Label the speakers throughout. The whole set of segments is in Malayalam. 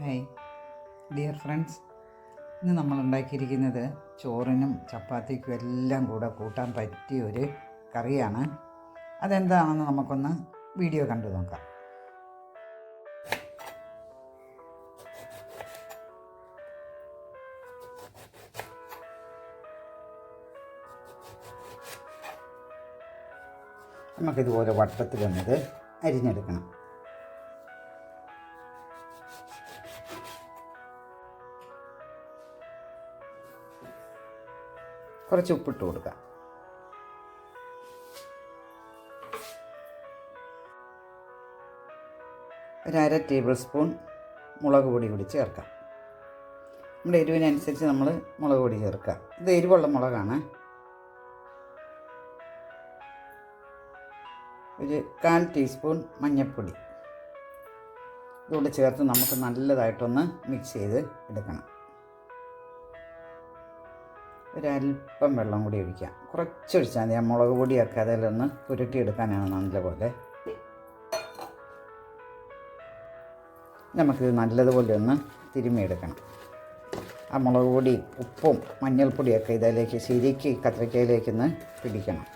Speaker 1: ഹായ് ഡിയർ ഫ്രണ്ട്സ് ഇന്ന് നമ്മൾ ഉണ്ടാക്കിയിരിക്കുന്നത് ചോറിനും ചപ്പാത്തിക്കും എല്ലാം കൂടെ കൂട്ടാൻ പറ്റിയ ഒരു കറിയാണ്. അതെന്താണെന്ന് നമുക്കൊന്ന് വീഡിയോ കണ്ടു നോക്കാം. നമുക്കിതുപോലെ വട്ടത്തിൽ വന്നത് അരിഞ്ഞെടുക്കണം. കുറച്ച് ഉപ്പിട്ട് കൊടുക്കുക ഒരു അര ടേബിൾ സ്പൂൺ മുളക് പൊടി കൂടി ചേർക്കാം. നമ്മുടെ എരിവിനനുസരിച്ച് നമ്മൾ മുളക് പൊടി ചേർക്കുക ഇത് എരിവുള്ള മുളകാണ്. ഒരു കാൽ ടീസ്പൂൺ മഞ്ഞൾപ്പൊടി ഇതുകൂടെ ചേർത്ത് നമുക്ക് നല്ലതായിട്ടൊന്ന് മിക്സ് ചെയ്ത് എടുക്കണം. ഒരല്പം വെള്ളം കൂടി ഒഴിക്കാം. കുറച്ചൊഴിച്ചാൽ മതി. ആ മുളക് പൊടിയൊക്കെ അതിലൊന്ന് പുരട്ടിയെടുക്കാനാണ് നല്ലപോലെ. നമുക്കിത് നല്ലതുപോലെ ഒന്ന് തിരുമ്മിയെടുക്കണം. ആ മുളക് പൊടി ഉപ്പും മഞ്ഞൾപ്പൊടിയൊക്കെ ഇതിലേക്ക് ശരിക്ക് കത്രിക്കയിലേക്കൊന്ന് പിടിക്കണം.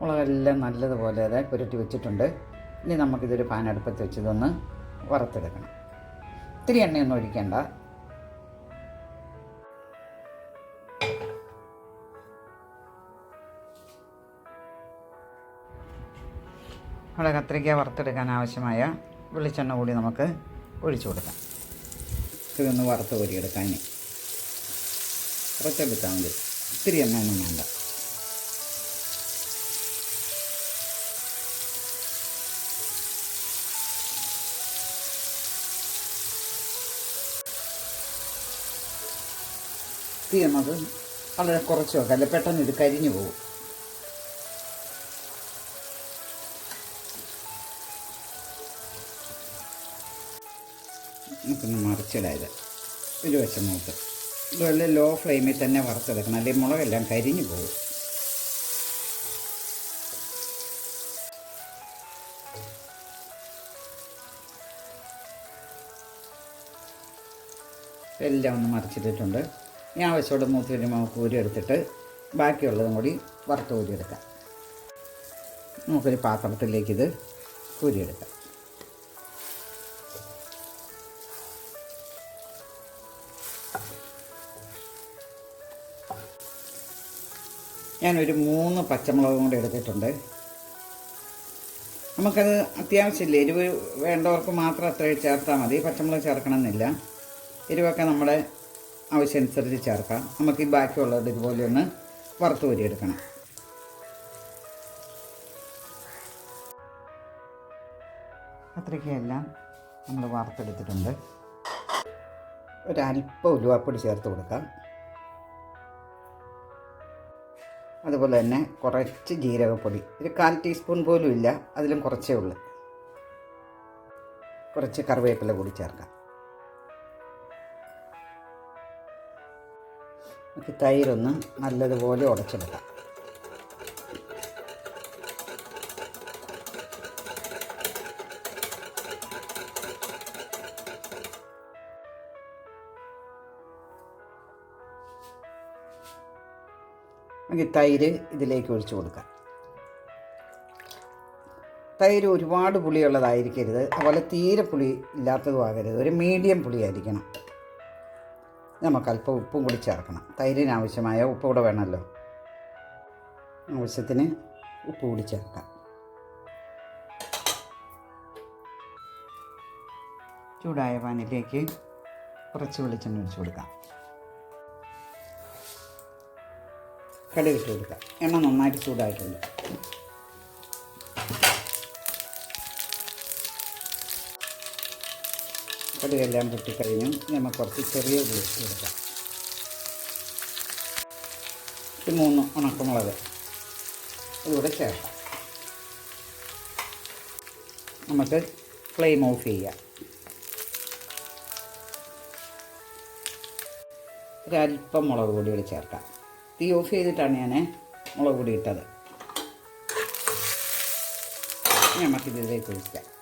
Speaker 1: മുളകെല്ലാം നല്ലതുപോലെ അതെ പുരട്ടി വെച്ചിട്ടുണ്ട്. ഇനി നമുക്കിതൊരു പാൻ അടുപ്പത്ത് വെച്ചതൊന്ന് വറുത്തെടുക്കണം. ഇത്തിരി എണ്ണയൊന്നും ഒഴിക്കേണ്ട. നമ്മുടെ കത്രിക്ക വറുത്തെടുക്കാൻ ആവശ്യമായ വെളിച്ചെണ്ണ കൂടി നമുക്ക് ഒഴിച്ചു കൊടുക്കാം. ഇതൊന്ന് വറുത്ത് കോരിയെടുക്കാൻ കുറച്ചെടുത്താൽ മതി. ഇത്തിരി എണ്ണയൊന്നും വേണ്ട. തീ നമുക്ക് വളരെ കുറച്ച് വെക്കാം. അല്ല പെട്ടെന്ന് ഇത് കരിഞ്ഞു പോകും. നമുക്കൊന്ന് മറിച്ചിടായത്. ഒരു വശം മൂത്ത് ഇതുപോലെ ലോ ഫ്ലെയിമിൽ തന്നെ വറുത്തെടുക്കണം. അല്ലെങ്കിൽ മുളകെല്ലാം കരിഞ്ഞു പോകും. എല്ലാം ഒന്ന് മറിച്ചിട്ടിട്ടുണ്ട്. ഇനി ആവശ്യത്തോടെ മൂത്ത് വരുമ്പോൾ നമുക്ക് ഊരി എടുത്തിട്ട് ബാക്കിയുള്ളതും കൂടി വറുത്ത് ഊരിയെടുക്കാം നമുക്കൊരു പാത്രത്തിലേക്ക് ഇത് ഊരിയെടുക്കാം ഞാനൊരു മൂന്ന് പച്ചമുളകും കൂടി എടുത്തിട്ടുണ്ട്. നമുക്കത് അത്യാവശ്യമില്ല. എരിവ് വേണ്ടവർക്ക് മാത്രം അത്ര ചേർത്താൽ മതി. പച്ചമുളക് ചേർക്കണമെന്നില്ല. എരിവൊക്കെ നമ്മുടെ ആവശ്യമനുസരിച്ച് ചേർക്കാം. നമുക്ക് ഈ ബാക്കിയുള്ളത് ഇതുപോലെ ഒന്ന് വറുത്ത് കോരിയെടുക്കണം അത്രയ്ക്കെല്ലാം നമ്മൾ വറുത്തെടുത്തിട്ടുണ്ട്. ഒരല്പം ഉലുവാപ്പൊടി ചേർത്ത് കൊടുക്കാം. അതുപോലെ തന്നെ കുറച്ച് ജീരകപ്പൊടി. ഒരു കാൽ ടീസ്പൂൺ പോലും ഇല്ല അതിലും കുറച്ചേ ഉള്ളൂ. കുറച്ച് കറിവേപ്പില കൂടി ചേർക്കാം. നമുക്ക് തൈരൊന്ന് നല്ലതുപോലെ ഉടച്ചെടുക്കാം. നമുക്ക് തൈര് ഇതിലേക്ക് ഒഴിച്ചു കൊടുക്കാം. തൈര് ഒരുപാട് പുളിയുള്ളതായിരിക്കരുത്. അതുപോലെ തീരെ പുളി ഇല്ലാത്തതും ആകരുത്. ഒരു മീഡിയം പുളിയായിരിക്കണം. നമുക്ക് അല്പം ഉപ്പും കൂടി ചേർക്കണം. തൈരിന് ആവശ്യമായ ഉപ്പ് കൂടെ വേണമല്ലോ. ആവശ്യത്തിന് ഉപ്പ് കൂടി ചേർക്കാം. ചൂടായ പാനിലേക്ക് കുറച്ച് വെളിച്ചെണ്ണ ഒഴിച്ചു കൊടുക്കാം. കടുകിട്ട് കൊടുക്കാം. എണ്ണ നന്നായിട്ട് ചൂടായിട്ടുണ്ട്. കടുകെല്ലാം പൊട്ടിക്കഴിഞ്ഞു നമുക്ക് കുറച്ച് ചെറിയ ഇട്ട് കൊടുക്കാം മൂന്ന് ഉണക്കമുളക്. ഇതുകൂടെ ചേർക്കാം. നമുക്ക് ഫ്ലെയിം ഓഫ് ചെയ്യാം. ഒരല്പം മുളക് പൊടി കൂടി ചേർക്കാം. തീ ഓഫ് ചെയ്തിട്ടാണ് ഞാൻ മുളക് പൊടി ഇട്ടത്. നമുക്കിതിലേക്ക് ഒഴിക്കാം.